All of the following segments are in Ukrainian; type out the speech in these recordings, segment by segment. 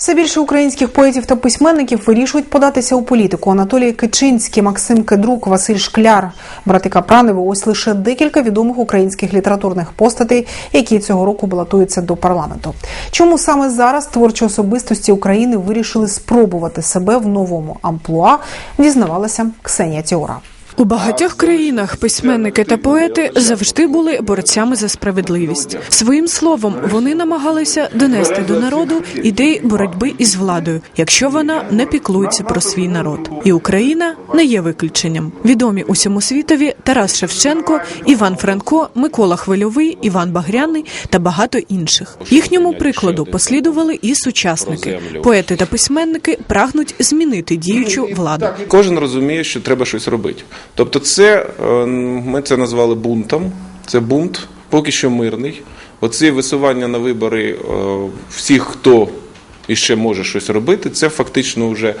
Все більше українських поетів та письменників вирішують податися у політику. Анатолій Кичинський, Максим Кедрук, Василь Шкляр, брати Капранови. Ось лише декілька відомих українських літературних постатей, які цього року балотуються до парламенту. Чому саме зараз творчі особистості України вирішили спробувати себе в новому амплуа? Дізнавалася Ксенія Тіора. У багатьох країнах письменники та поети завжди були борцями за справедливість. Своїм словом вони намагалися донести до народу ідеї боротьби із владою, якщо вона не піклується про свій народ. І Україна не є виключенням. Відомі усьому світові Тарас Шевченко, Іван Франко, Микола Хвильовий, Іван Багряний та багато інших. Їхньому прикладу послідували і сучасники. Поети та письменники прагнуть змінити діючу владу. Кожен розуміє, що треба щось робити. Тобто, це е, ми це назвали бунтом. Це бунт, поки що мирний. Оці висування на вибори е, всіх, хто іще може щось робити, це фактично вже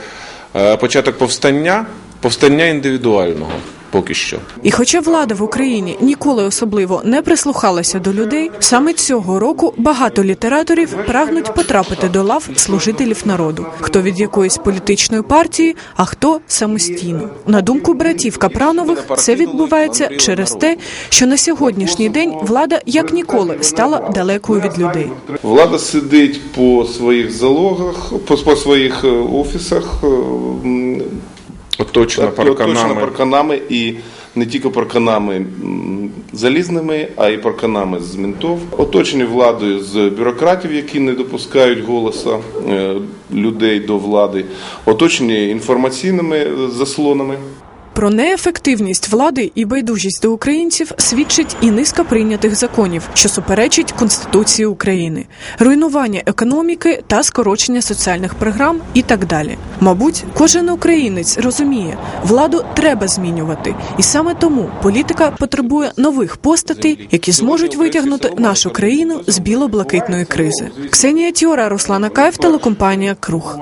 е, початок повстання, повстання індивідуального. Поки що. І хоча влада в Україні ніколи особливо не прислухалася до людей, саме цього року багато літераторів прагнуть потрапити до лав служителів народу, хто від якоїсь політичної партії, а хто самостійно. На думку братів Капранових, це відбувається через те, що на сьогоднішній день влада як ніколи стала далекою від людей. Влада сидить по своїх залогах, по, своїх е, офісах, е, оточена парканами. Оточена парканами і не тільки парканами залізними, а й парканами з ментов. Оточені владою з бюрократів, які не допускають голоса е, людей до влади, оточені інформаційними заслонами. Про неефективність влади і байдужість до українців свідчить і низка прийнятих законів, що суперечить Конституції України, руйнування економіки та скорочення соціальних програм і так далі. Мабуть, кожен українець розуміє, владу треба змінювати, і саме тому політика потребує нових постатей, які зможуть витягнути нашу країну з біло-блакитної кризи. Ксенія Тіора, Руслана Каєв, телекомпанія Круг.